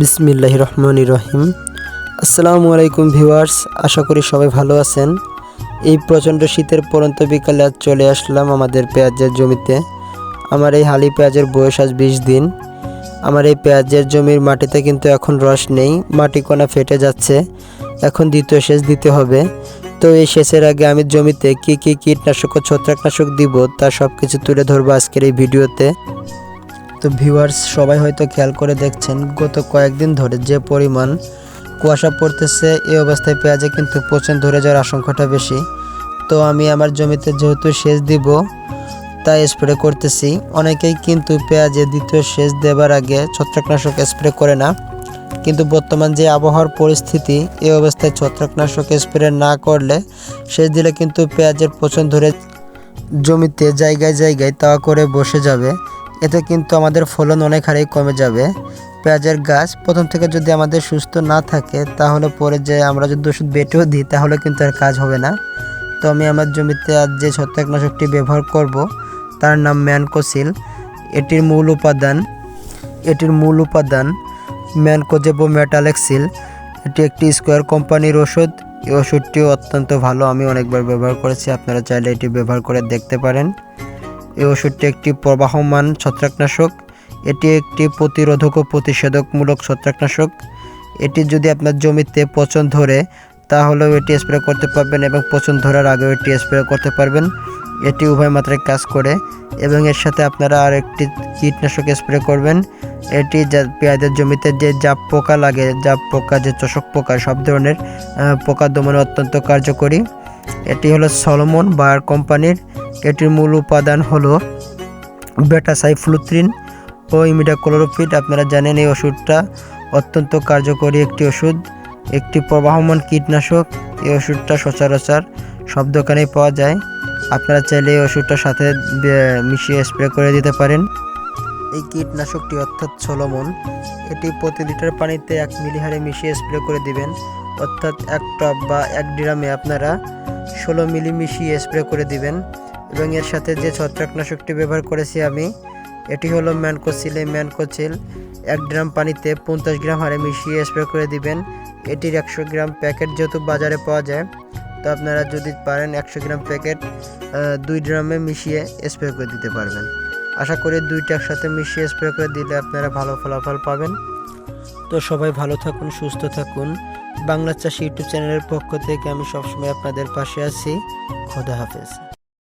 বিসমিল্লাহ রহমান রহিম। আসসালামু আলাইকুম ভিউয়ার্স, আশা করি সবাই ভালো আছেন। এই প্রচণ্ড শীতের পরন্ত বিকালে আজ চলে আসলাম আমাদের পেঁয়াজের জমিতে। আমার এই হালি পেঁয়াজের বয়স আজ বিশ দিন। আমার এই পেঁয়াজের জমির মাটিতে কিন্তু এখন রস নেই, মাটি কোনা ফেটে যাচ্ছে। এখন দ্বিতীয় সেচ দিতে হবে। তো এই সেচের আগে আমি জমিতে কি কি কীটনাশক ও ছত্রাকনাশক দিব তা সব কিছু তুলে ধরবো আজকের এই ভিডিওতে। তো ভিউয়ার্স সবাই হয়তো খেয়াল করে দেখছেন, গত কয়েকদিন ধরে যে পরিমাণ কুয়াশা পড়তেছে, এই অবস্থায় পেঁয়াজে কিন্তু পচন ধরে যাওয়ার আশঙ্কাটা বেশি। তো আমি আমার জমিতে যেহেতু সেচ দিব, তাই স্প্রে করতেছি। অনেকেই কিন্তু পেঁয়াজে দ্বিতীয় সেচ দেবার আগে ছত্রাকনাশক স্প্রে করে না। কিন্তু বর্তমান যে আবহাওয়ার পরিস্থিতি, এই অবস্থায় ছত্রাকনাশক স্প্রে না করলে সেচ দিলে কিন্তু পেঁয়াজের পচন ধরে জমিতে জায়গায় জায়গায় তাওয়া করে বসে যাবে। এতে কিন্তু আমাদের ফলন অনেক হারেই কমে যাবে। পেঁয়াজের গাছ প্রথম থেকে যদি আমাদের সুস্থ না থাকে, তাহলে পরে যে আমরা যদি ওষুধ বেটেও দিই, তাহলে কিন্তু আর কাজ হবে না। তো আমি আমার জমিতে আজ যে ছত্রাকনাশকটি ব্যবহার করব, তার নাম ম্যানকোসিল। এটির মূল উপাদান, এটির মূল উপাদান ম্যানকোজেবো মেটালেক্সিল। এটি একটি স্কোয়ার কোম্পানির ওষুধ। এই ওষুধটিও অত্যন্ত ভালো, আমি অনেকবার ব্যবহার করেছি, আপনারা চাইলে এটি ব্যবহার করে দেখতে পারেন। এই ওষুধটি একটি প্রবাহমান ছত্রাকনাশক। এটি একটি প্রতিরোধক ও প্রতিষেধকমূলক ছত্রাকনাশক। এটি যদি আপনার জমিতে পচন ধরে, তাহলেও এটি স্প্রে করতে পারবেন এবং পচন ধরার আগেও এটি স্প্রে করতে পারবেন। এটি উভয় মাত্রায় কাজ করে এবং এর সাথে আপনারা আর একটি কীটনাশক স্প্রে করবেন। এটি যা পেঁয়াজের জমিতে যে জাপ পোকা লাগে, জাপ পোকা, যে চষক পোকা, সব ধরনের পোকা দমনে অত্যন্ত কার্যকরী। এটি হলো সলোমন বায়ার কোম্পানির এটির মূল উপাদান হলো বেটাসাইফ্লুথ্রিন ও ইমিডাক্লোরোফিড আপনারা জানেন এই ওষুধটা অত্যন্ত কার্যকরী একটি ওষুধ, একটি প্রবাহমান কীটনাশক। এই ওষুধটা সচরাচর সব দোকানেই পাওয়া যায়। আপনারা চাইলে এই ওষুধটার সাথে মিশিয়ে স্প্রে করে দিতে পারেন। এই কীটনাশকটি অর্থাৎ সোলোমন এটি প্রতি লিটার পানিতে এক মিলি হারে মিশিয়ে স্প্রে করে দিবেন। অর্থাৎ এক টপ বা এক ড্রামে আপনারা ষোলো মিলি মিশিয়ে স্প্রে করে দিবেন। এবং এর সাথে যে ছত্রাকনাশকটি ব্যবহার করেছি আমি, এটি হলো ম্যানকোসিল। এই ম্যানকোসিল এক ড্রাম পানিতে পঞ্চাশ গ্রাম হারে মিশিয়ে স্প্রে করে দিবেন। এটির একশো গ্রাম প্যাকেট যেহেতু বাজারে পাওয়া যায়, তো আপনারা যদি পারেন একশো গ্রাম প্যাকেট দুই ড্রামে মিশিয়ে স্প্রে করে দিতে পারবেন। আশা করি দুইটা একসাথে মিশিয়ে স্প্রে করে দিলে আপনারা ভালো ফলাফল পাবেন। তো সবাই ভালো থাকুন, সুস্থ থাকুন। বাংলা চাষি ইউটিউব চ্যানেলের পক্ষ থেকে আমি সবসময় আপনাদের পাশে আছি। খোদা হাফেজ।